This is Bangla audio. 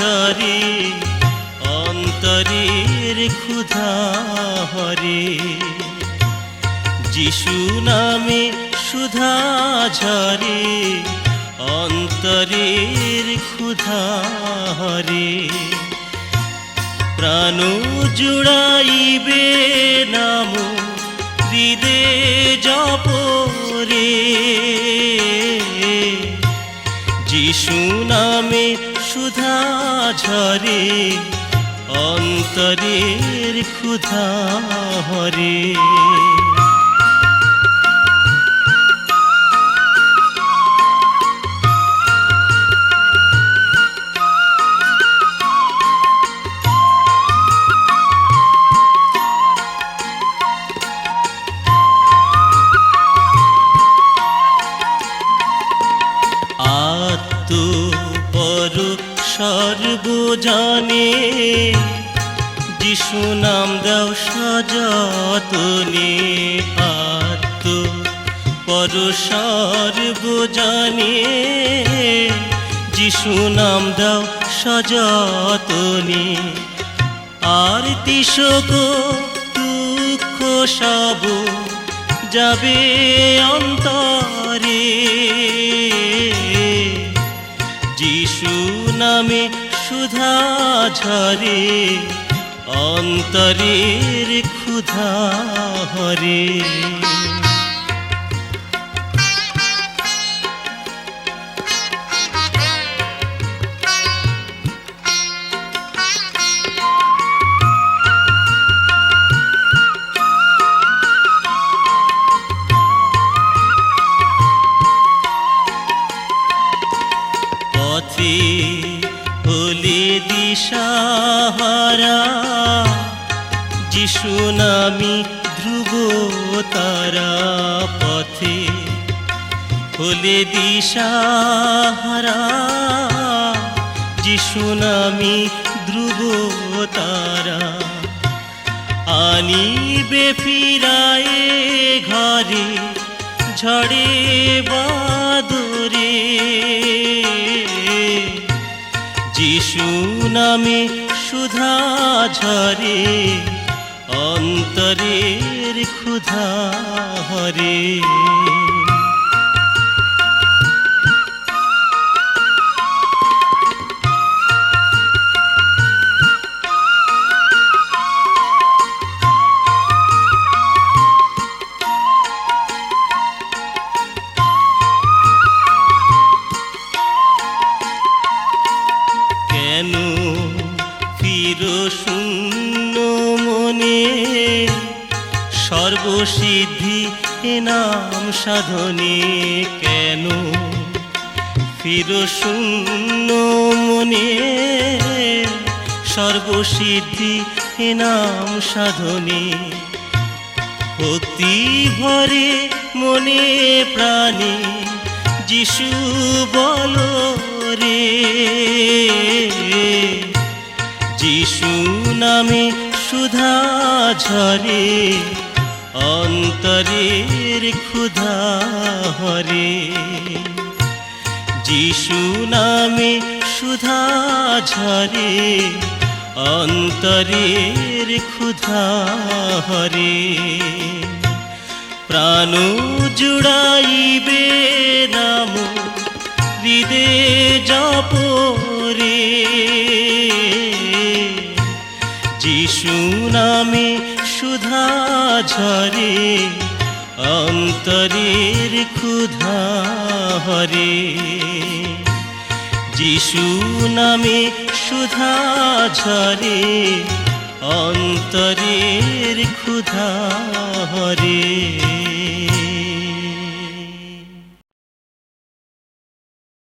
সরি, অন্তরের ক্ষুধা হরে। যিশু নামে সুধা ঝরে, অন্তরের ক্ষুধা হরে। প্রাণ জুড়াইবে নাম, হৃদে জপরে যিশু নামে ঝরে অন্তরের ক্ষুধা হরে সর্বজানে যিশু নাম দাও সযতনে আত্ম। পর সর্বজানে যিশু নাম দাও সযতনে। আর তিশোক দুঃখ সব যাবে অন্তরে। নামে সুধা ঝরে অন্তরের ক্ষুধা হরে। দিশাহারা যিশু নামি ধ্রুব তারা পথে হলে দিশাহারা যিশু নামি ধ্রুব তারা আনিবে ফিরায়ে ঘরে, ঝড়ে বাদরে। যিশু নামে সুধা ঝরে অন্তরের ক্ষুধা হরে। সর্বসিদ্ধি এ নাম সাধনে কেন? ফির শূন্য মনে, সর্বসিদ্ধি এ নাম সাধনে। ভক্তি ভরে মনে প্রাণে যিশু বলো রে। যিশু নামে সুধা ঝরে অন্তরের ক্ষুধা হরে। যিশু নামে সুধা ঝরে, অন্তরের ক্ষুধা হরে। প্রাণ জুড়াইবে নাম, হৃদে জপরে যিশু নামে সুধা ঝরে অন্তরের ক্ষুধা হরে। যিশু নামে সুধা ঝরে অন্তরের ক্ষুধা হরে।